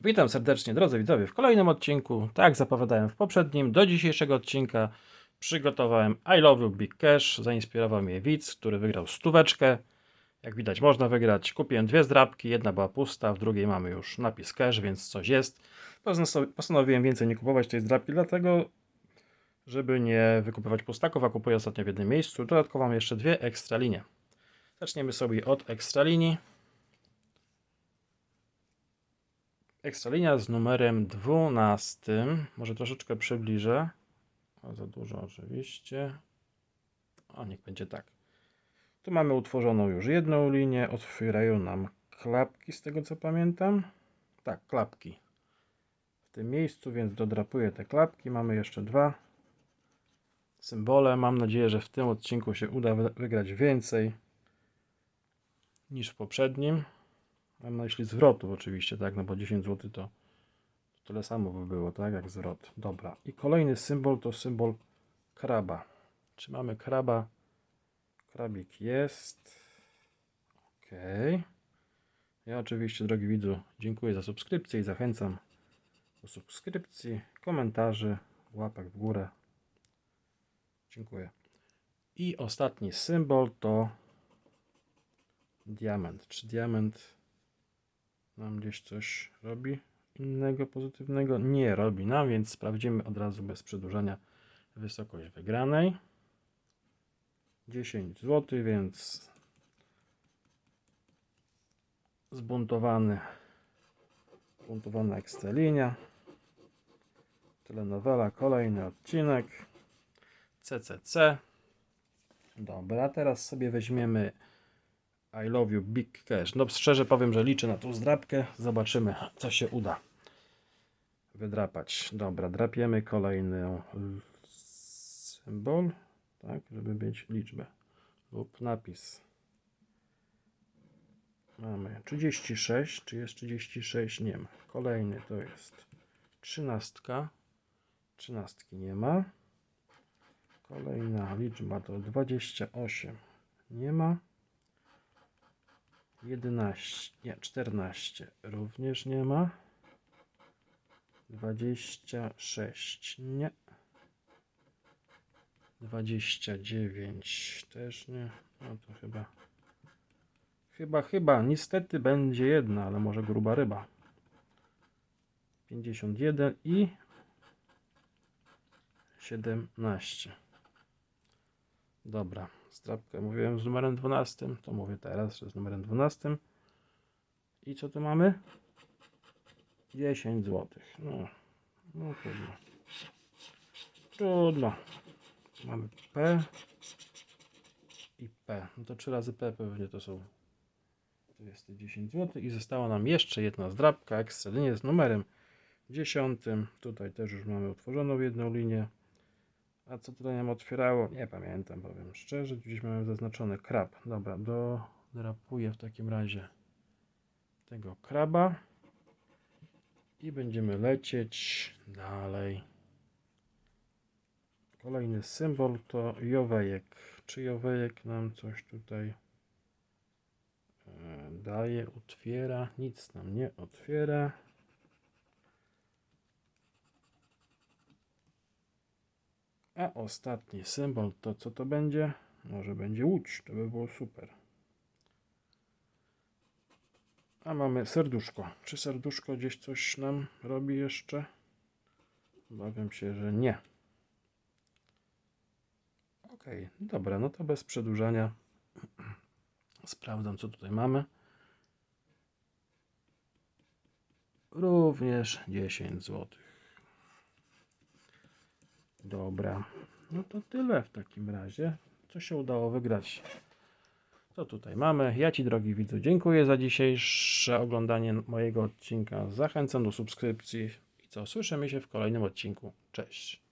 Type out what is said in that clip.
Witam serdecznie, drodzy widzowie, w kolejnym odcinku. Tak jak zapowiadałem w poprzednim, do dzisiejszego odcinka przygotowałem I Love You Big Cash. Zainspirował mnie widz, który wygrał stóweczkę. Jak widać, można wygrać. Kupiłem dwie zdrabki, jedna była pusta, w drugiej mamy już napis cash, więc coś jest. Postanowi- Postanowiłem więcej nie kupować tej zdrabki, dlatego, żeby nie wykupywać pustaków, a kupuję ostatnio w jednym miejscu. Dodatkowo mam jeszcze dwie ekstra linie. Zaczniemy sobie od ekstra linii. Ekstralinia z numerem 12. Może troszeczkę przybliżę. O, za dużo oczywiście. O, niech będzie tak. Tu mamy utworzoną już jedną linię. Otwierają nam klapki, z tego co pamiętam. Tak, klapki. W tym miejscu, więc dodrapuję te klapki. Mamy jeszcze dwa symbole. Mam nadzieję, że w tym odcinku się uda wy- wygrać więcej niż w poprzednim. Mam na myśli zwrotów oczywiście, tak, no bo 10 zł to, to tyle samo by było, tak, jak zwrot. Dobra. I kolejny symbol to symbol kraba. Czy mamy kraba? Krabik jest. Ok. Ja oczywiście, drogi widzu, dziękuję za subskrypcję i zachęcam do subskrypcji, komentarzy, łapek w górę. Dziękuję. I ostatni symbol to diament. Czy diament nam gdzieś coś robi innego, pozytywnego? Nie robi nam, więc sprawdzimy od razu bez przedłużania wysokość wygranej. 10 zł, więc zbuntowany zbuntowana ekstralinia telenowela, kolejny odcinek CCC dobra, teraz sobie weźmiemy i love you big cash. No szczerze powiem, że liczę na tą zdrabkę. Zobaczymy, co się uda wydrapać. Dobra, drapiemy kolejny symbol, tak, żeby mieć liczbę lub napis. Mamy 36, czy jest 36? Nie ma. Kolejny to jest 13. Trzynastki nie ma. Kolejna liczba to 28. Nie ma. 11, nie, 14 również nie ma. 26 nie. 29 też nie. No to chyba. Chyba, chyba. Niestety będzie jedna, ale może gruba ryba. 51 i 17. Dobra, strapkę mówiłem z numerem 12, to mówię teraz, że z numerem 12. I co tu mamy? 10 zł. No, no trudno. Trudno. Mamy P i P. No to 3 razy P pewnie to są. To jest te 10 zł. I została nam jeszcze jedna zdrabka, ekstra linie z numerem 10. Tutaj też już mamy utworzoną jedną linię. A co tutaj nam otwierało? Nie pamiętam, powiem szczerze. Gdzieś mamy zaznaczony krab. Dobra, dodrapuję w takim razie tego kraba. I będziemy lecieć dalej. Kolejny symbol to jowejek. Czy jowejek nam coś tutaj e, daje, otwiera? Nic nam nie otwiera. A ostatni symbol to co to będzie? Może będzie łódź, to by było super. A mamy serduszko. Czy serduszko gdzieś coś nam robi jeszcze? Obawiam się, że nie. Ok, dobra, no to bez przedłużania sprawdzam co tutaj mamy. Również 10 złotych. Dobra, no to tyle w takim razie. Co się udało wygrać? Co tutaj mamy? Ja Ci, drogi widzu, dziękuję za dzisiejsze oglądanie mojego odcinka. Zachęcam do subskrypcji i co? Słyszymy się w kolejnym odcinku. Cześć.